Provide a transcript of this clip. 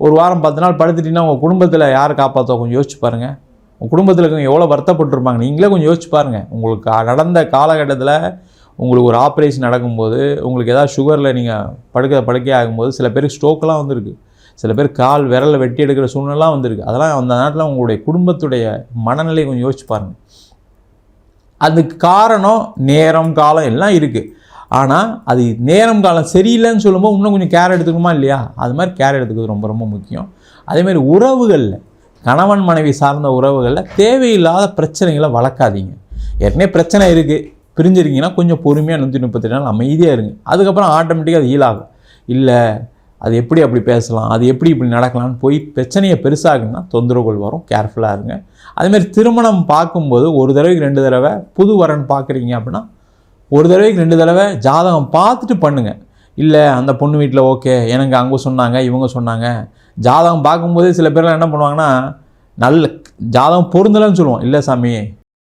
ஒரு வாரம் பத்து நாள் படுத்துட்டீங்கன்னா உங்கள் குடும்பத்தில் யார் காப்பாற்ற கொஞ்சம் யோசிச்சு பாருங்கள் உங்கள் குடும்பத்தில் இருக்கவங்க எவ்வளோ வருத்தப்பட்டிருப்பாங்க? நீங்களே கொஞ்சம் யோசிச்சு பாருங்கள் உங்களுக்கு நடந்த காலகட்டத்தில் உங்களுக்கு ஒரு ஆப்ரேஷன் நடக்கும்போது உங்களுக்கு ஏதாவது சுகரில் நீங்கள் படுக்க படுக்கை ஆகும்போது சில பேருக்கு ஸ்ட்ரோக்கெலாம் வந்திருக்கு. சில பேர் கால் விரலில் வெட்டி எடுக்கிற சூழ்நிலாம் வந்திருக்கு. அதெல்லாம் அந்த நேரத்தில் உங்களுடைய குடும்பத்துடைய மனநிலை கொஞ்சம் யோசிச்சு பாருங்கள் அதுக்கு காரணம் நேரம் காலம் எல்லாம் இருக்குது ஆனால் அது நேரம் காலம் சரியில்லைன்னு சொல்லும்போது இன்னும் கொஞ்சம் கேர் எடுத்துக்கணுமா இல்லையா? அது மாதிரி கேர் எடுத்துக்கிறது ரொம்ப ரொம்ப முக்கியம். அதேமாதிரி உறவுகளில் கணவன் மனைவி சார்ந்த உறவுகளில் தேவையில்லாத பிரச்சனைகளை வளர்க்காதீங்க. ஏற்கனவே பிரச்சனை இருக்குது பிரிஞ்சிருக்கீங்கன்னா கொஞ்சம் பொறுமையாக நூற்றி முப்பத்தெட்டு நாள் அமைதியாக இருங்க. அதுக்கப்புறம் ஆட்டோமேட்டிக்காக அது ஹீலாகும் இல்லை அது எப்படி அப்படி பேசலாம்? அது எப்படி இப்படி நடக்கலாம்னு போய் பிரச்சனையை பெருசாகுன்னா தொந்தரவுகள் வரும். கேர்ஃபுல்லாக இருங்க. அதுமாரி திருமணம் பார்க்கும்போது ஒரு தடவைக்கு ரெண்டு தடவை புது வரன் பார்க்குறீங்க அப்படின்னா ஒரு தடவைக்கு ரெண்டு தடவை ஜாதகம் பார்த்துட்டு பண்ணுங்க. இல்லை அந்த பொண்ணு வீட்டில் ஓகே எனக்கு அங்கே சொன்னாங்க இவங்க சொன்னாங்க. ஜாதகம் பார்க்கும்போதே சில பேர்லாம் என்ன பண்ணுவாங்கன்னா நல்ல ஜாதகம் பொருந்தலைன்னு சொல்லுவோம் இல்லை சாமி